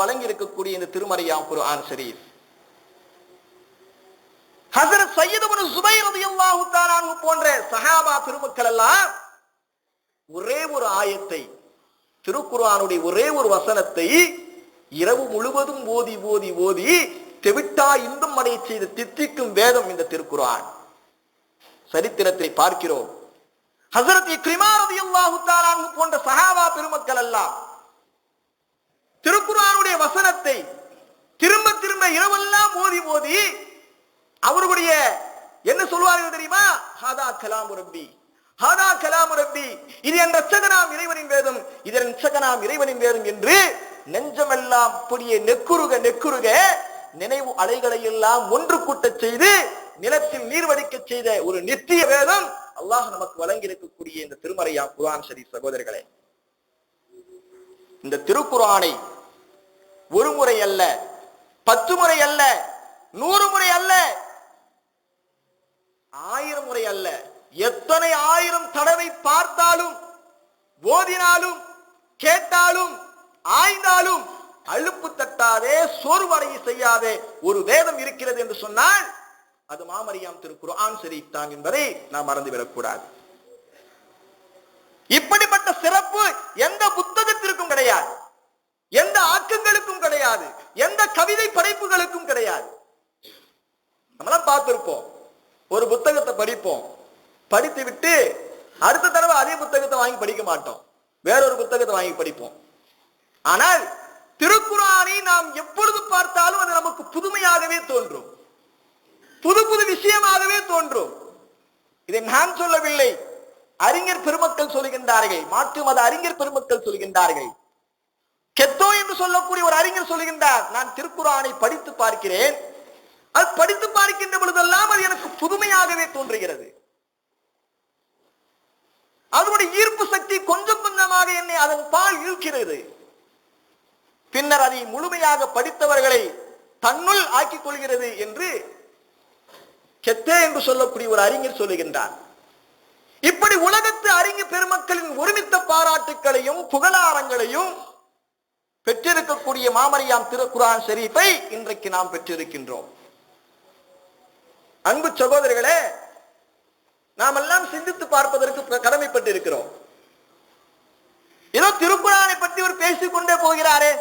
வழங்கி இருக்கக்கூடிய இந்த திருமறையாம் குர்ஆன் ஷரீஃப். ஹசரத் சையது பின் சுபைர் ரலியல்லாஹு தஆலா போன்ற சஹாபா பெருமக்கள் எல்லாம் ஒரே ஒரு ஆயத்தை திருக்குர்ஆனுடைய ஒரே ஒரு வசனத்தை இரவு முழுவதும் ஓதி ஓதி ஓதி தெவிட்டா இன்பம் அடைய செய்து தித்திக்கும் வேதம் இந்த திருக்குர்ஆன். சரித்திரத்தை பார்க்கிறோம். ஹசரத் இக்ரிமா ரலியல்லாஹு தஆலா போன்ற சஹாபா பெருமக்கள் எல்லாம் திருக்குறானுடைய வசனத்தை திரும்ப திரும்ப இரவெல்லாம் மோதி மோதி அவர்களுடைய என்ன சொல்வார்கள் தெரியுமா? ஹாதா கலாம் ரப்பி. ஹாதா கலாம் ரப்பி. இது என் ரச்சகனாம் இறைவனின் வேதம். இது என் ரச்சகனாம் இறைவனின் வேதம் என்று நெஞ்சமெல்லாம் அப்படியே நெக்குருக நெக்குருக நினைவு அலைகளை எல்லாம் ஒன்று கூட்டச் செய்து நிலத்தில் நீர் வடிக்கச் செய்த ஒரு நித்திய வேதம் அல்லாஹ் நமக்கு வழங்கி இருக்கக்கூடிய இந்த திருமறையா குரான் சரி சகோதரர்களே. இந்த திருக்குறானை ஒரு முறை அல்ல. பத்து முறை அல்ல. நூறு முறை அல்ல. ஆயிரம் முறை அல்ல. எத்தனை ஆயிரம் தடவை பார்த்தாலும் ஓதினாலும் கேட்டாலும் ஆய்ந்தாலும் அலுப்பு தட்டாதே சோர்வடைய செய்யாதே ஒரு வேதம் இருக்கிறது என்று சொன்னால் அது மாமரியாம் திருக்குறான் குர்ஆன் தான் என்பதை நாம் மறந்துவிடக் கூடாது இப்படிப்பட்ட சிறப்பு எந்த புத்தகத்திற்கு நம்மளாம் பார்த்துருப்போம். ஒரு புத்தகத்தை படிப்போம். படித்து விட்டு அடுத்த தடவை அதே புத்தகத்தை வாங்கி படிக்க மாட்டோம். வேறொரு புத்தகத்தை வாங்கி படிப்போம். ஆனால் திருக்குறானை நாம் எப்பொழுது பார்த்தாலும் அது நமக்கு புதுமையாகவே தோன்றும். புது புது விஷயமாகவே தோன்றும். இதை நான் சொல்லவில்லை. அறிஞர் பெருமக்கள் சொல்கின்றார்கள். மாற்று மத அறிஞர் பெருமக்கள் சொல்கின்றார்கள். கெத்தோ என்று சொல்லக்கூடிய ஒரு அறிஞர் சொல்கின்றார். நான் திருக்குறானை படித்து பார்க்கிறேன். அது படித்து புதுமையாகவே தோன்றுகிறது. அதனுடைய ஈர்ப்பு சக்தி கொஞ்சம் கொஞ்சமாக என்னை அதன் பால் இழுக்கிறது. பின்னர் அதை முழுமையாக படித்தவர்களை தன்னுள் ஆக்கிக் கொள்கிறது என்று கெத்தே என்று சொல்லக்கூடிய ஒரு அறிஞர் சொல்லுகின்றார். இப்படி உலகத்து அறிஞர் பெருமக்களின் ஒருமித்த பாராட்டுக்களையும் புகழாரங்களையும் பெற்றிருக்கக்கூடிய மாமரியாம் திருக்குரான் ஷரீஃபை இன்றைக்கு நாம் பெற்றிருக்கின்றோம். அன்பு சகோதரர்களே நாம் எல்லாம் சிந்தித்து பார்ப்பதற்கு கடமைப்பட்டு கடமைப்பட்டிருக்கிறோம். ஏதோ திருக்குறானை பற்றி ஒரு பேசிக்கொண்டே போகிறாரே.